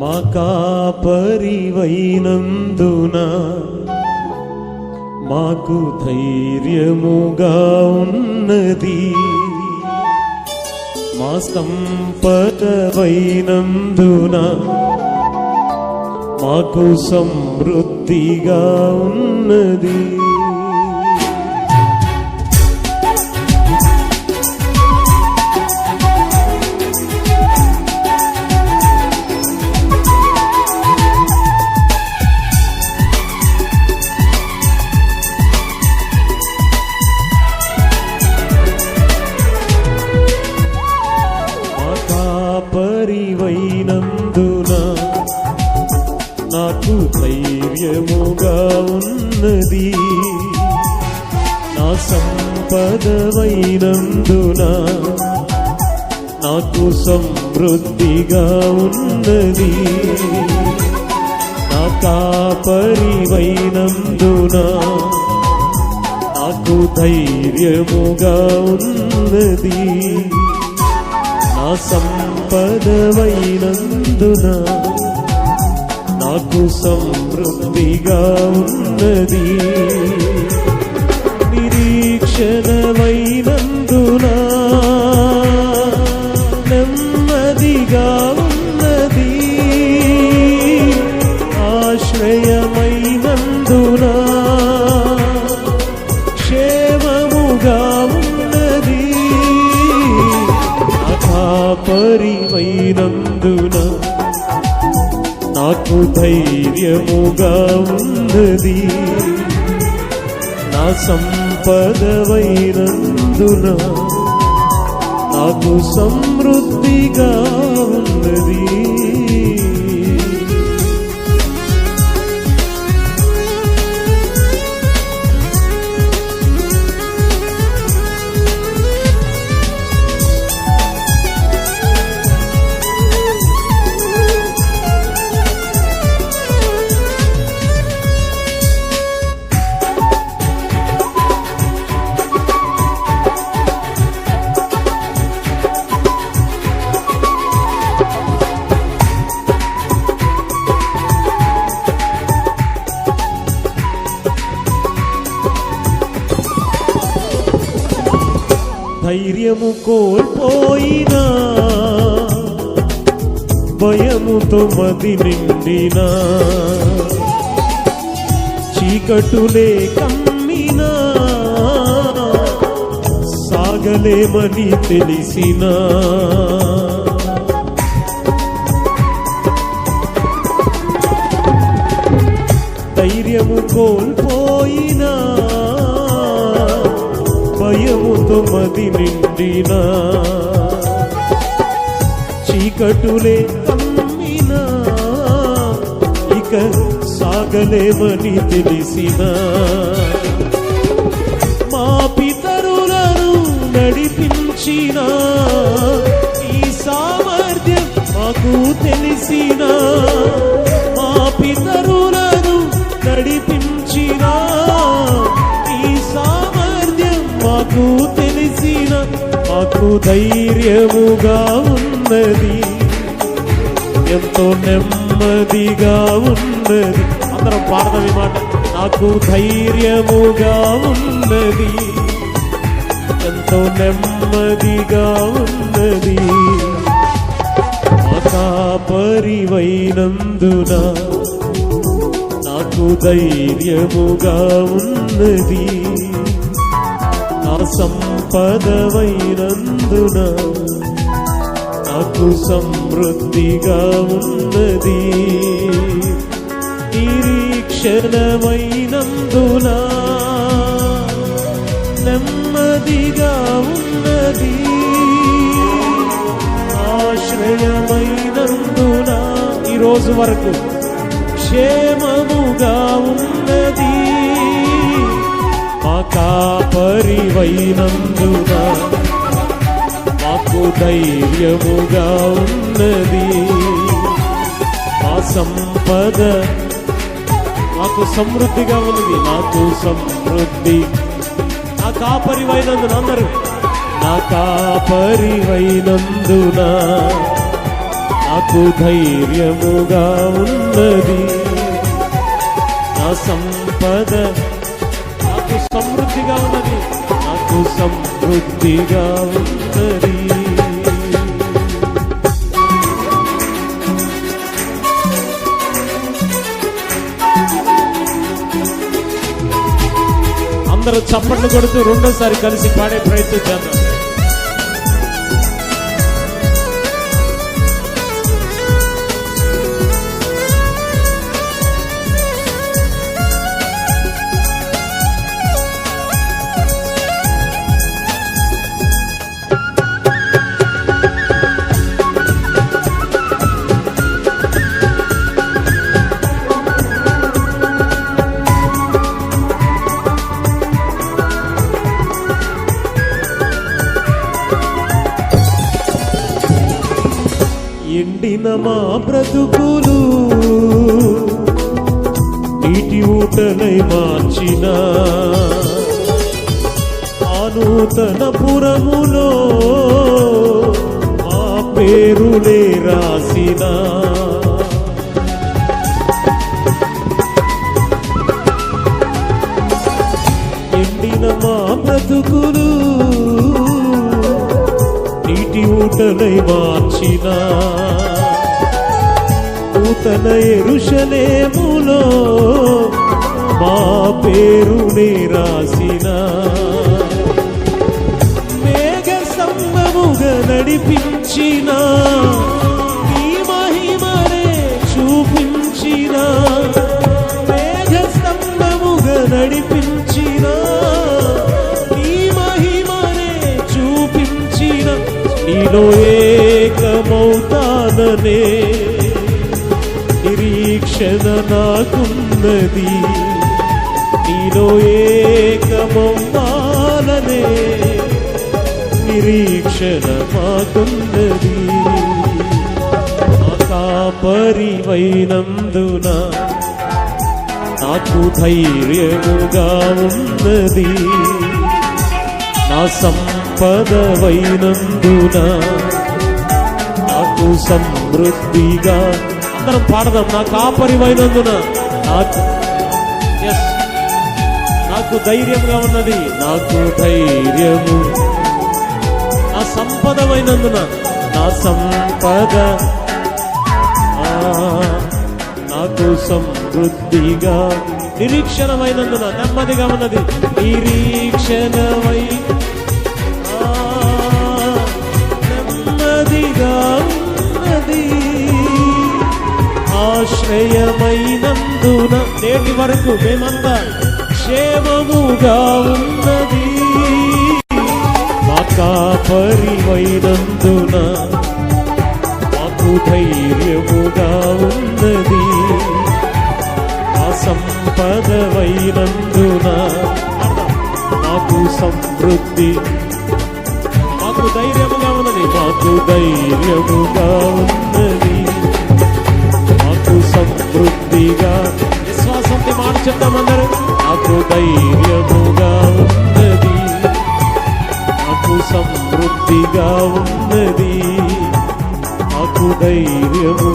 మా కాపరివైనందున మాకు ధైర్యముగా ఉన్నది. మా సంపదవైనందున మాకు సమృద్ధిగా ఉన్నది. నాకు సమృద్ధిగా ఉన్నది. నా కాపరివైనందున నాకు ధైర్యముగా ఉన్నది. నా సంపదవైనందున నాకు సమృద్ధిగా ఉన్నది. నిరీక్షణమైనందున పరివైనందున నాకు ధైర్యముగా ఉన్నది. నా సంపదవైనందున నాకు సమృద్ధిగా ఉన్నది. ధైర్యము కోల్పోయినా భయముతో మది నిండినా చీకటులే కమ్మినా సాగలేమని తెలిసినా. ధైర్యము కోల్పోయినా భయముతో నిండిన నిండినా. చీకటులే తమ్మినా ఇక సాగలేమని తెలిసిన. మా పితరులను నడిపించిన. ఈ సామర్థ్యం మాకు తెలిసినా. నాకు ధైర్యముగా ఉన్నది. ఎంతో నెమ్మదిగా ఉన్నది. అందరం పాడదాం ఈ మాట. నాకు ధైర్యముగా ఉన్నది. ఎంతో నెమ్మదిగా ఉన్నది. పరివైనందున నాకు ధైర్యముగా ఉన్నది. సంపదవైనందున నాకు సమృద్ధిగా ఉన్నది. నిరీక్షణమైనందున నెమ్మదిగా ఉన్నది. ఆశ్రయమైనందున ఈరోజు వరకు క్షేమముగా ఉన్నది. కాపరివైనందున మాకు ధైర్యముగా ఉన్నది. మా సంపద మాకు సమృద్ధిగా ఉన్నది. నాకు సమృద్ధి. నా కాపరివైనందున అందరూ నా కాపరివైనందున నాకు ధైర్యముగా ఉన్నది. నా సంపద సమృద్ధిగా ఉన్నది. నాకు సమృద్ధిగా ఉన్నది. అందరూ చప్పట్లు కొడుతూ రెండోసారి కలిసి పాడే ప్రయత్నం చేద్దాం ఎండిన మా బ్రతుకులు. నీటి ఊటనై మార్చిన ఆనూతన పురములో మా పేరులే రాసిన. ఎండిన మా బ్రతుకులు నీటి ఊటలై మార్చిన నూతన ఎరుషలేములో మా పేరుని రాసిన. మేఘ సంగముగా నడిపించినా నీలో ఏకమౌతాననే నిరీక్షణ నాకున్నది నీలో ఏకమవ్వాలనే నిరీక్షణ మాకున్నది పరివైనందున నాకు ధైర్యముగా ఉన్నది. నా పదవైనందున నాకు సమృద్ధిగా అందరం పాడదాం. నా కాపరివైనందున నాకు నాకు ధైర్యంగా ఉన్నది. నాకు ధైర్యము. నా సంపదమైనందున నా సంపద. నాకు సమృద్ధిగా నిరీక్షణమైనందున నెమ్మదిగా ఉన్నది. నిరీక్షణమై నెమ్మదిగా ఉన్నది ఆశ్రయమైనందున నేటి వరకు మేమంతా క్షేమముగా ఉన్నది? మాకా పరిమైనందున మాకు ధైర్యముగా ఉన్నది. మా సంపదవైనందున మాకు సమృద్ధి మాకు ధైర్యముగా ఉన్నది మాకు ధైర్యముగా ఉన్నది. మాకు సమృద్ధిగా విశ్వాసంతో మాట చెప్తామందరూ మాకు ధైర్యముగా ఉన్నది. మాకు సమృద్ధిగా ఉన్నది. మాకు ధైర్యము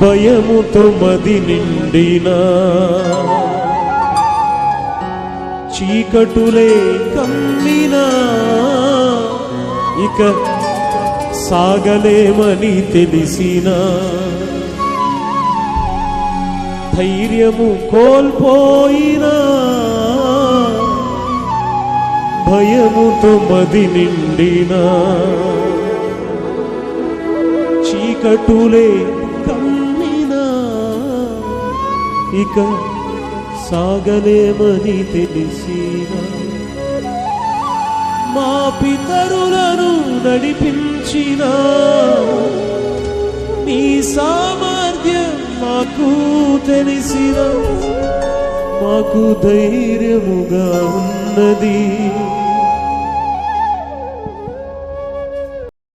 భయముతో మది నిండినా చీకటులే కమ్మినా ఇక సాగలేమని తెలిసినా ధైర్యము కోల్పోయినా భయముతో మది నిండినా చీకటులే ఇక సాగలేమని తెలిసిన మా పితరులను నడిపించిన మీ సామర్థ్యం మాకు తెలిసిన మాకు ధైర్యముగా ఉన్నది.